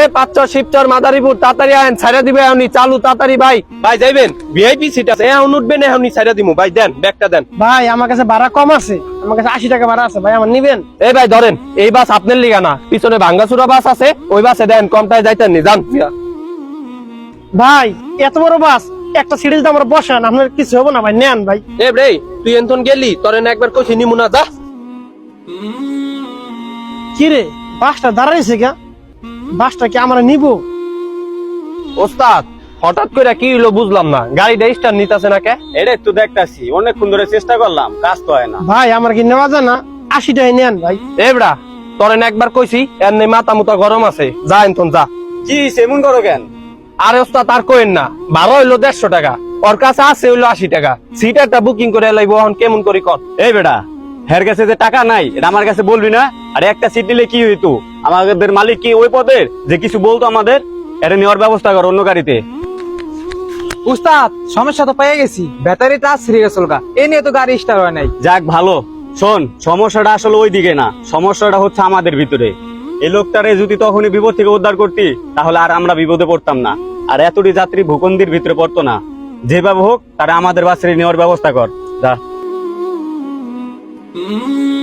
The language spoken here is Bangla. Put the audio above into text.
এ শিবচর মাদারীপুর তাড়াতাড়ি আইন ছাইরা দিবে চালু তাড়াতাড়ি ভাই। ভাই যাইবেন? ভিআইপি সিট আছে। এখন উঠবেন এখনই ছাইরা দিমু। ভাই দেন ব্যাগটা দেন। ভাই আমার কাছে ভাড়া কম আছে। আমার কাছে আশি টাকা ভাড়া আছে। ভাই আমার নিবেন? এই ভাই ধরেন এই বাস আপনার লিগা না। পিছনে ভাঙ্গাচুরা বাস আছে ওই বাসে দেন কমটায় যাইতেন নি যান। ভাই এত বড় বাস একটা সিটে যদি আমরা বসান আপনার কিছু হবে না ভাই নেন ভাই। এ রে তুই এনতন গেলি তোরেন একবার কইছি নিমু না যা। কি রে বাসটা দাঁড়াইছে কে বাসটা কি আমরা নিব? ওস্তাদ হঠাৎ করে কি হলো বুঝলাম না। গাড়িটা স্টার্ট নিতেছে না কে? এটা একটু দেখতাছি। অনেকক্ষণ ধরে চেষ্টা করলাম কাজ তো হয় না। ভাই আমার কি নেওয়া যায় না? আশি টাকা নেন ভাই। এবড়া তোরেন একবার কইছি এর নেই মাথা মুতা গরম আছে। যা এনতন যা। কি সেমন করো কেন? আরে ওস্তাদ আর কোয়েন না। ভাড়া হইল দেড়শো টাকা। ওর কাছে আছে হইল আশি টাকা। সিট একটা বুকিং করে লাইব এখন কেমন করি কর। এই বেটা হের কাছে যে টাকা নাই এটা আমার কাছে বলবি না? আর একটা সিট নিলে কি হইতো? আমাদের মালিক কি ওই পদের? যে কিছু বলতো আমাদের এটা নেওয়ার ব্যবস্থা কর অন্য গাড়িতে। উস্তাদ সমস্যা তো পেয়ে গেছি। ব্যাটারি চার্জ ছিঁড়ে গেছিল গা এ নিয়ে তো গাড়ি স্টার্ট হয় নাই। যাক ভালো। শোন সমস্যাটা আসলে ওই দিকে না। সমস্যাটা হচ্ছে আমাদের ভিতরে। এই লোকটারে যদি তখনই বিপদ থেকে উদ্ধার করতি তাহলে আর আমরা বিপদে পড়তাম না। আর এতটি যাত্রী ভূখন্ডির ভিতরে পড়তো না। যেভাবে হোক তারা আমাদের বাসে নেওয়ার ব্যবস্থা কর। যা। Mm-hmm.